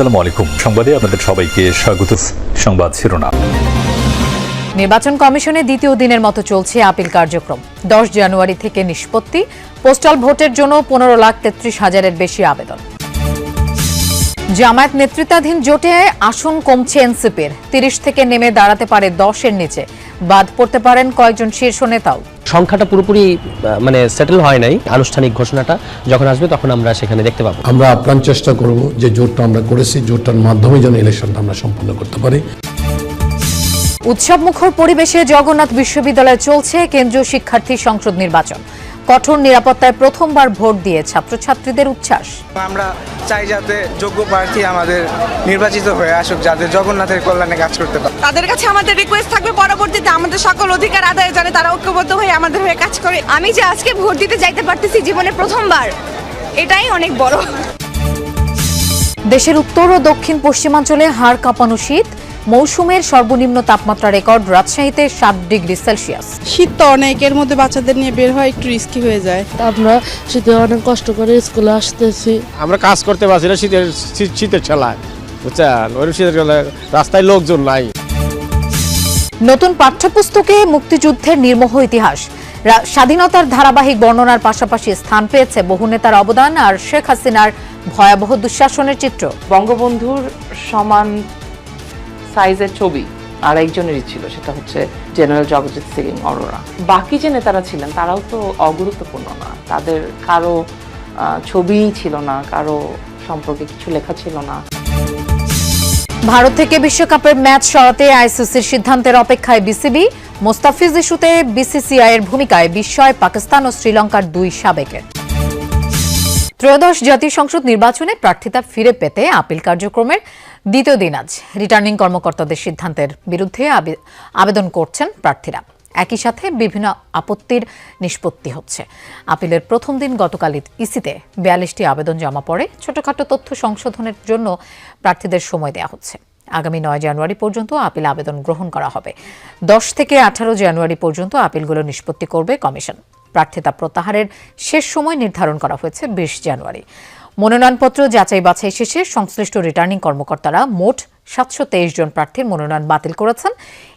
আসসালামু আলাইকুম। সংবাদে আপনাদের সবাইকে স্বাগত। সংবাদ শিরোনাম। নির্বাচন কমিশনে দ্বিতীয় দিনের মতো চলছে আপিল কার্যক্রম। দশ জানুয়ারি থেকে নিষ্পত্তি, পোস্টাল ভোটের জন্য পনেরো লাখ তেত্রিশ হাজারের বেশি আবেদন। জামায়াত নেতৃত্বাধীন জোটে আসন কমছে এনসিপির। তিরিশ থেকে নেমে দাঁড়াতে পারে দশের নিচে। বাদ পড়তে পারেন কয়েকজন শীর্ষ নেতাও। সংখ্যাটা পুরোপুরি মানে সেটেল হয় নাই আনুষ্ঠানিক ঘোষণাটা। যখন আসবে তখন আমরা সেখানে দেখতে পাবো। আমরা আপ্রাণ চেষ্টা করব যে জোটটা আমরা করেছি জোটটার মাধ্যমে যেন ইলেকশনটা আমরা সম্পন্ন করতে পারি। উৎসবমুখর পরিবেশে জগন্নাথ বিশ্ববিদ্যালয়ে চলছে কেন্দ্রীয় শিক্ষার্থী সংসদ নির্বাচন। কঠোর নিরাপত্তায় প্রথমবার ভোট দিয়ে ছাত্রছাত্রীদের উচ্ছ্বাস। আমরা চাই যাতে যোগ্য প্রার্থী আমাদের নির্বাচিত হয়ে আসুক যাতে জগন্নাথের কল্যাণে কাজ করতে পারে। তাদের কাছে আমাদের রিকোয়েস্ট থাকবে পরবর্তীতে আমাদের সকল অধিকার আদায়ে জানে তারা ঐক্যবদ্ধ হয়ে আমাদের হয়ে কাজ করে। আমি যে আজকে ভোট দিতে যাইতে পারতেছি জীবনে প্রথমবার এটাই অনেক বড়। দেশের উত্তর ও দক্ষিণ পশ্চিমাঞ্চলে হাড় কাঁপানো শীত মৌসুমের সর্বনিম্ন তাপমাত্রা রেকর্ড রাজশাহীতে সাত ডিগ্রি সেলসিয়াস। শীত তো অনেক এর মধ্যে বাচ্চাদের নিয়ে বের হয় একটু রিস্কি হয়ে যায়। আমরা শীতে অনেক কষ্ট করে স্কুলে আসতেছি। আমরা কাজ করতে পারছি না শীতের শীতের ছেলায় বুঝছেন? ওই শীতের রাস্তায় লোকজন নাই। নতুন পাঠ্যপুস্তকে মুক্তিযুদ্ধের নির্মোহ ইতিহাস। রা- স্বাধীনতার ধারাবাহিক বর্ণনার পাশাপাশি স্থান পেয়েছে বহু নেতার অবদান আর শেখ হাসিনার ভয়াবহ দুঃশাসনের চিত্র। বঙ্গবন্ধুর সমান সাইজের ছবি আর একজনেরই ছিল, সেটা হচ্ছে জেনারেল জগজিৎ সিং অরোরা বাকি যে নেতারা ছিলেন, তারাও তো অগুরুত্বপূর্ণ না। তাদের কারও ছবিই ছিল না, কারও সম্পর্কে কিছু লেখা ছিল না। ভারত থেকে বিশ্বকাপের ম্যাচ সরাতে আইসিসির সিদ্ধান্তের অপেক্ষায় বিসিবি, মোস্তাফিজ ইস্যুতে বিসিসিআই এর ভূমিকায় বিস্ময়, পাকিস্তান ও শ্রীলঙ্কার দুই সাবেকের ত্রয়োদশ জাতীয় সংসদ নির্বাচনে প্রার্থিতা ফিরে পেতে আপিল কার্যক্রমের দ্বিতীয় দিন আজ রিটার্নিং কর্মকর্তাদের সিদ্ধান্তের বিরুদ্ধে আবেদন করছেন প্রার্থীরা। একই সাথে বিভিন্ন আপত্তির নিষ্পত্তি হচ্ছে। আপিলের প্রথম দিন গতকাল ইসিতে বিয়াল্লিশটি আবেদন জমা পড়ে। ছোটখাটো তথ্য সংশোধনের জন্য প্রার্থীদের সময় দেওয়া হচ্ছে। আগামী নয় জানুয়ারি পর্যন্ত আপিল আবেদন গ্রহণ করা হবে। দশ থেকে আঠারো জানুয়ারি পর্যন্ত আপিলগুলো নিষ্পত্তি করবে কমিশন। প্রার্থিতা প্রত্যাহারের শেষ সময় নির্ধারণ করা হয়েছে বিশ জানুয়ারি। মনোনয়নপত্র যাচাই বাছাই শেষে সংশ্লিষ্ট রিটার্নিং কর্মকর্তারা মোট সাতশো তেইশ জন প্রার্থীর মনোনয়ন বাতিল করেছেন।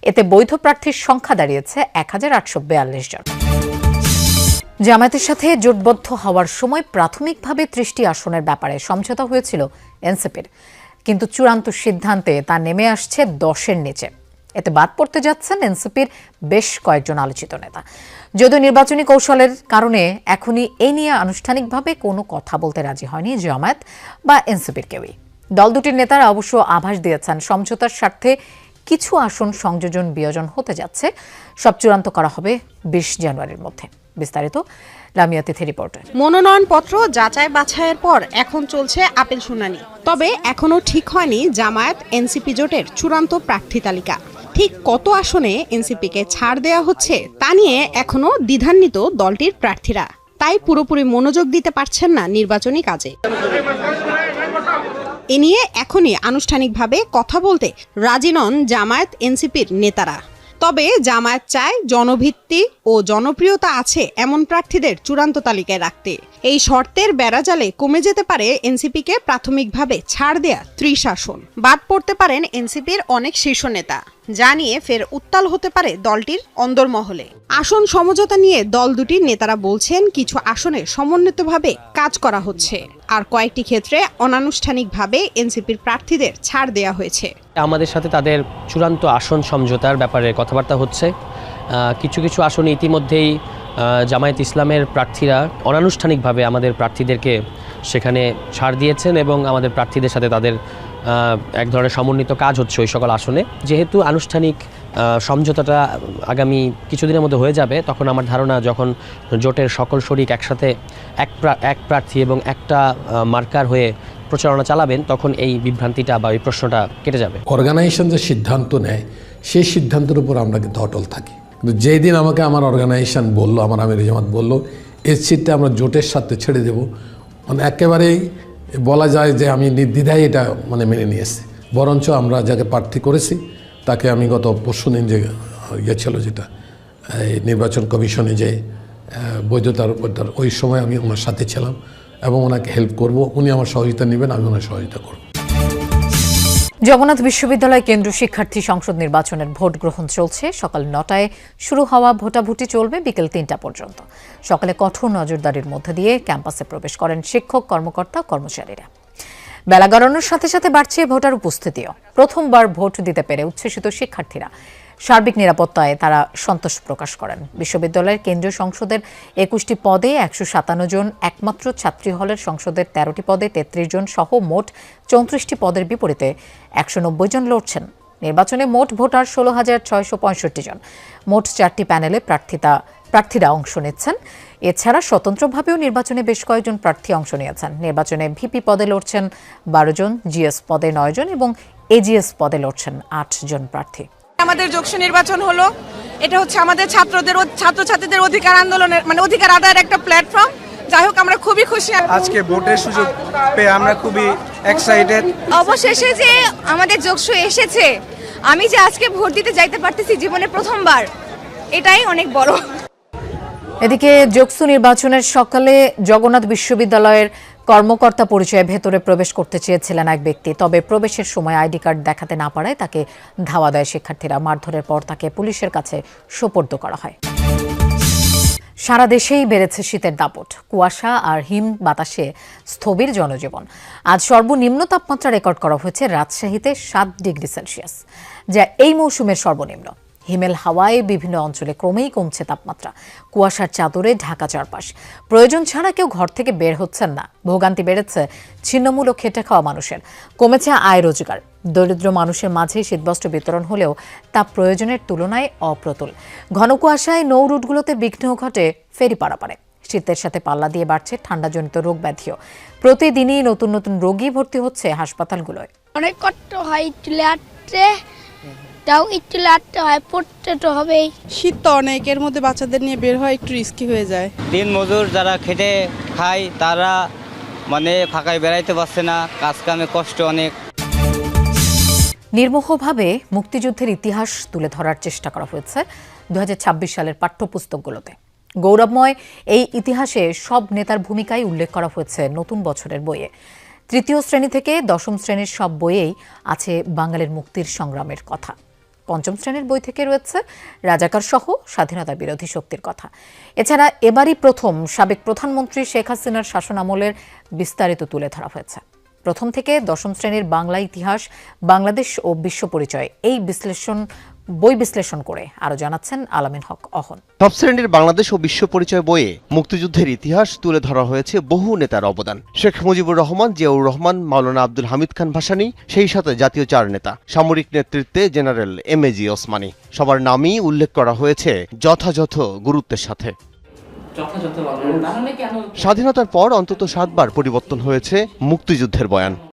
এতে বৈধ প্রার্থীর সংখ্যা দাঁড়িয়েছে এক হাজার আটশো বিয়াল্লিশ জন। জামায়াতের সাথে জোটবদ্ধ হওয়ার সময় প্রাথমিকভাবে ত্রিশটি আসনের ব্যাপারে সমঝোতা হয়েছিল এনসিপির। কিন্তু চূড়ান্ত সিদ্ধান্তে তা নেমে আসছে দশের নিচে। এতে বাদ পড়তে যাচ্ছেন এনসিপির বেশ কয়েকজন আলোচিত নেতা। যদিও নির্বাচনী কৌশলের কারণে এখনই এ নিয়ে আনুষ্ঠানিকভাবে কোনো কথা বলতে রাজি হয়নি জামায়াত বা এনসিপির কেউই। দল দুটির নেতারা অবশ্য আভাস দিয়েছেন, সমঝোতার স্বার্থে কিছু আসন সংযোজন বিয়োজন হতে যাচ্ছে। সব চূড়ান্ত করা হবে বিশ জানুয়ারির মধ্যে। বিস্তারিত লামিয়া তিথি মনোনয়নপত্র যাচাই বাছাইয়ের পর এখন চলছে আপিল শুনানি। তবে এখনও ঠিক হয়নি জামায়াত এনসিপি জোটের চূড়ান্ত প্রার্থী তালিকা। ঠিক কত আসনে এনসিপিকে ছাড় দেওয়া হচ্ছে তা নিয়ে এখনও দ্বিধান্বিত দলটির প্রার্থীরা। তাই পুরোপুরি মনোযোগ দিতে পারছেন না নির্বাচনী কাজে। এ নিয়ে এখনই আনুষ্ঠানিকভাবে কথা বলতে রাজি নন জামায়াত এনসিপির নেতারা। তবে জামায়াত চায় জনভিত্তি ও জনপ্রিয়তা আছে এমন প্রার্থীদের চূড়ান্ত তালিকায় রাখতে। এই শর্তের বেড়াজালে কমে যেতে পারে এনসিপিকে প্রাথমিকভাবে ছাড় দেয়া ত্রিশ আসন। বাদ পড়তে পারেন এনসিপির অনেক শীর্ষ নেতা। যা নিয়ে ফের উত্তাল হতে পারে দলটির অন্দরমহলে। আসন সমঝোতা নিয়ে দল দুটির নেতারা বলছেন, কিছু আসনে সমন্বিতভাবে কাজ করা হচ্ছে। আর কয়েকটি ক্ষেত্রে অনানুষ্ঠানিকভাবে এনসিপির প্রার্থীদের ছাড় দেয়া হয়েছে। আমাদের সাথে তাদের চূড়ান্ত আসন সমঝোতার ব্যাপারে কথাবার্তা হচ্ছে। কিছু কিছু আসনে ইতিমধ্যেই জামায়াত ইসলামের প্রার্থীরা অনানুষ্ঠানিকভাবে আমাদের প্রার্থীদেরকে সেখানে ছাড় দিয়েছেন এবং আমাদের প্রার্থীদের সাথে তাদের এক ধরনের সমন্বিত কাজ হচ্ছে ওই সকল আসনে। যেহেতু আনুষ্ঠানিক সমঝোতাটা আগামী কিছুদিনের মধ্যে হয়ে যাবে, তখন আমার ধারণা যখন জোটের সকল শরিক একসাথে এক এক প্রার্থী এবং একটা মার্কার হয়ে প্রচারণা চালাবেন, তখন এই বিভ্রান্তিটা বা এই প্রশ্নটা কেটে যাবে। অর্গানাইজেশন যে সিদ্ধান্ত নেয়, সেই সিদ্ধান্তের উপর আমরা কিন্তু অটল থাকি। কিন্তু যেই দিন আমাকে আমার অর্গানাইজেশন বলল, আমার আমির জামাত বলল এই সিটটা আমরা জোটের সাথে ছেড়ে দেব। মানে একেবারেই বলা যায় যে আমি নির্দ্বিধায় এটা মানে মেনে নিয়েছি বরঞ্চ আমরা যাকে প্রার্থী করেছি, তাকে আমি গত পরশু দিন যে ইয়ে ছিল যেটা, এই নির্বাচন কমিশনে যে বৈধতার বৈধতার তার, ওই সময় আমি ওনার সাথে ছিলাম এবং ওনাকে হেল্প করব। উনি আমার সহযোগিতা নেবেন, আমি ওনার সহযোগিতা করব। জগন্নাথ বিশ্ববিদ্যালয় কেন্দ্র শিক্ষার্থী সংসদ নির্বাচনের ভোট গ্রহণ চলছে। সকাল নটায় শুরু হওয়া ভোটাভুটি চলবে বিকেল তিনটা পর্যন্ত। সকালে কঠোর নজরদারির মধ্যে দিয়ে ক্যাম্পাসে প্রবেশ করেন শিক্ষক, কর্মকর্তা, কর্মচারীরা। বেলা গড়ানোর সাথে সাথে বাড়ছে ভোটার উপস্থিতিও। প্রথমবার ভোট দিতে পেরে উচ্ছ্বসিত শিক্ষার্থীরা। সার্বিক নিরাপত্তায় তারা সন্তোষ প্রকাশ করেন। বিশ্ববিদ্যালয়ের কেন্দ্রীয় সংসদের একুশটি পদে একশো সাতান্ন জন একমাত্র ছাত্রী হলের সংসদের তেরোটি পদে তেত্রিশ জন সহ মোট চৌত্রিশটি পদের বিপরীতে একশো নব্বই জন লড়ছেন। নির্বাচনে মোট ভোটার ষোলো হাজার ছয়শো পঁয়ষট্টি জন। মোট চারটি প্যানেলে প্রার্থিতা, প্রার্থীরা অংশ নিচ্ছেন। এছাড়া স্বতন্ত্রভাবেও নির্বাচনে বেশ কয়েকজন প্রার্থী অংশ নিয়েছেন। নির্বাচনে ভিপি পদে লড়ছেন বারো জন, জিএস পদে নয় জন এবং এজিএস পদে লড়ছেন আট জন প্রার্থী। আমাদের যোগসু নির্বাচন হলো। এটা হচ্ছে আমাদের ছাত্রদের ছাত্রছাত্রীদের অধিকার আন্দোলনের মানে অধিকার আদায়ের একটা প্ল্যাটফর্ম যাই হোক আমরা খুবই খুশি আজকে ভোটের সুযোগ পেয়ে আমরা খুবই এক্সাইটেড অবশেষে যে আমাদের যোগসু এসেছে আমি যে আজকে ভোট দিতে যাইতে পারতেছি জীবনে প্রথমবার এটাই অনেক বড়। এদিকে যোগসু নির্বাচনের সকালে জগন্নাথ বিশ্ববিদ্যালয়ের কর্মকর্তা পরিচয়ে ভেতরে প্রবেশ করতে চেয়েছিলেন এক ব্যক্তি, তবে প্রবেশের সময় আইডি কার্ড দেখাতে না পারায় তাকে ধাওয়া দেয় শিক্ষার্থীরা। মারধরের পর তাকে পুলিশের কাছে সোপর্দ করা হয়। সারা দেশেই বেড়েছে শীতের দাপট, কুয়াশা আর হিম বাতাসে স্থবির জনজীবন। আজ সর্বনিম্ন তাপমাত্রা রেকর্ড করা হয়েছে রাজশাহীতে সাত ডিগ্রি সেলসিয়াস, যা এই মৌসুমের সর্বনিম্ন। হিমেল হাওয়ায় বিভিন্ন অঞ্চলে ক্রমেই কমছে তাপমাত্রা। কুয়াশার চাদরে ঢাকা চারপাশ। প্রয়োজন ছাড়া কেউ ঘর থেকে বের হচ্ছেন না। ভোগান্তি বেড়েছে ছিন্নমূল ও খেটে খাওয়া মানুষের। কমেছে আয় রোজগার। দরিদ্র মানুষের মাঝে শীতবস্ত্র বিতরণ হলেও তা প্রয়োজনের তুলনায় অপ্রতুল। ঘন কুয়াশায় নৌ রুটগুলোতে বিঘ্ন ঘটে ফেরি পারাপারে। শীতের সাথে পাল্লা দিয়ে বাড়ছে ঠান্ডাজনিত রোগ ব্যাধিও। প্রতিদিনই নতুন নতুন রোগী ভর্তি হচ্ছে হাসপাতালগুলোয়। অনেক কষ্ট হয় একটু লাটতে তাও একটু লাটতে হয় পড়তে তো হবেই। শীত তো অনেক এর মধ্যে বাচ্চাদের নিয়ে বের হয় একটু রিস্কি হয়ে যায়। দিন মজুর যারা খেটে খায় তারা মানে ফাঁকায় বেড়াইতে পারছে না কাজ কামে কষ্ট অনেক। নির্মোহভাবে মুক্তিযুদ্ধের ইতিহাস তুলে ধরার চেষ্টা করা হয়েছে দুহাজার ছাব্বিশ সালের পাঠ্যপুস্তকগুলোতে। গৌরবময় এই ইতিহাসে সব নেতার ভূমিকাই উল্লেখ করা হয়েছে নতুন বছরের বইয়ে। তৃতীয় শ্রেণি থেকে দশম শ্রেণির সব বইয়েই আছে বাঙালির মুক্তির সংগ্রামের কথা। পঞ্চম শ্রেণির বই থেকে রয়েছে রাজাকার সহ স্বাধীনতা বিরোধী শক্তির কথা। এছাড়া এবারই প্রথম সাবেক প্রধানমন্ত্রী শেখ হাসিনার শাসন আমলের বিস্তারিত তুলে ধরা হয়েছে। প্রথম থেকে দশম শ্রেণির বাংলা ইতিহাস, বাংলাদেশ ও বিশ্ব পরিচয় এই বিশ্লেষণ বই বিশ্লেষণ করে আরও জানাচ্ছেন আলামিন হক অহন। সব শ্রেণির বাংলাদেশ ও বিশ্ব পরিচয় বইয়ে মুক্তিযুদ্ধের ইতিহাস তুলে ধরা হয়েছে বহু নেতার অবদান। শেখ মুজিবুর রহমান জিয়াউর রহমান মাওলানা আব্দুল হামিদ খান ভাসানী সেই সাথে জাতীয় চার নেতা সামরিক নেতৃত্বে general M A G Osmani. সবার নামই উল্লেখ করা হয়েছে যথাযথ গুরুত্বের সাথে। স্বাধীনতার পর অন্তত সাতবার পরিবর্তন হয়েছে মুক্তিযুদ্ধের বয়ান।